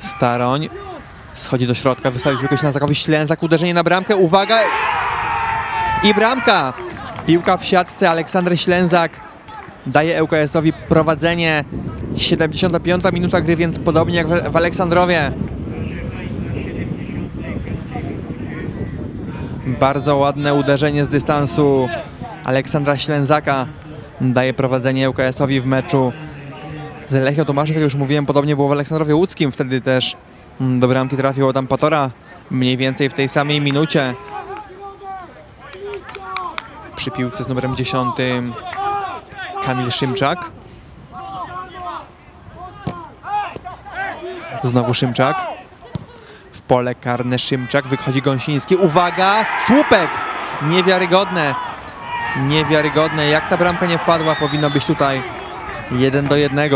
Staroń schodzi do środka, wystawił piłkę Ślęzakowi, Ślęzak, uderzenie na bramkę, uwaga! I bramka! Piłka w siatce, Aleksander Ślęzak daje ŁKS-owi prowadzenie. 75 minuta gry, więc podobnie jak w Aleksandrowie. Bardzo ładne uderzenie z dystansu Aleksandra Ślęzaka daje prowadzenie ŁKS-owi w meczu z Lechią Tomaszów, jak już mówiłem, podobnie było w Aleksandrowie Łódzkim, wtedy też mm, do bramki trafił Adam Patora, mniej więcej w tej samej minucie. Przy piłce z numerem 10 Kamil Szymczak. Znowu Szymczak. W pole karne Szymczak, wychodzi Gąsiński. Uwaga! Słupek! Niewiarygodne. Niewiarygodne. Jak ta bramka nie wpadła, powinno być tutaj 1 do 1.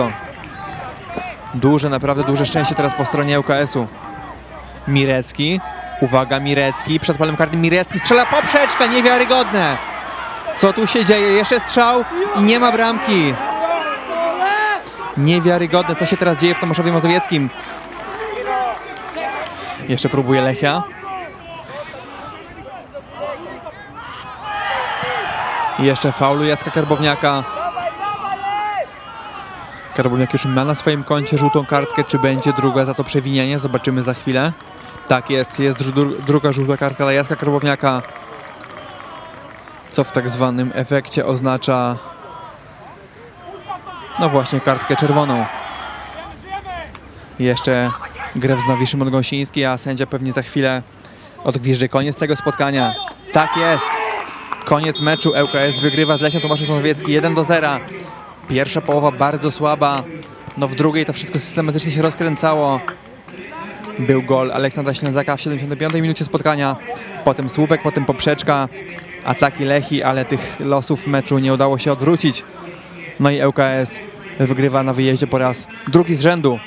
Duże, naprawdę duże szczęście teraz po stronie ŁKS-u. Mirecki. Uwaga, Mirecki. Przed polem karnym Mirecki strzela poprzeczka. Niewiarygodne. Co tu się dzieje? Jeszcze strzał i nie ma bramki. Niewiarygodne, co się teraz dzieje w Tomaszowie Mazowieckim. Jeszcze próbuje Lechia. I jeszcze faulu Jacka Karbowniaka. Karbowniak już ma na swoim koncie żółtą kartkę. Czy będzie druga za to przewinienie? Zobaczymy za chwilę. Tak jest, jest dru- druga żółta kartka dla Jacka Karbowniaka. Co w tak zwanym efekcie oznacza no właśnie kartkę czerwoną. Jeszcze grę wznowi Szymon Gąsiński, a sędzia pewnie za chwilę odgwiżdży koniec tego spotkania. Tak jest. Koniec meczu. ŁKS wygrywa z Lechią Tomaszów Mazowiecki 1 do 0. Pierwsza połowa bardzo słaba. No w drugiej to wszystko systematycznie się rozkręcało. Był gol Aleksandra Ślęzaka w 75 minucie spotkania. Potem słupek, potem poprzeczka. Ataki Lechi, ale tych losów meczu nie udało się odwrócić. No i ŁKS wygrywa na wyjeździe po raz drugi z rzędu.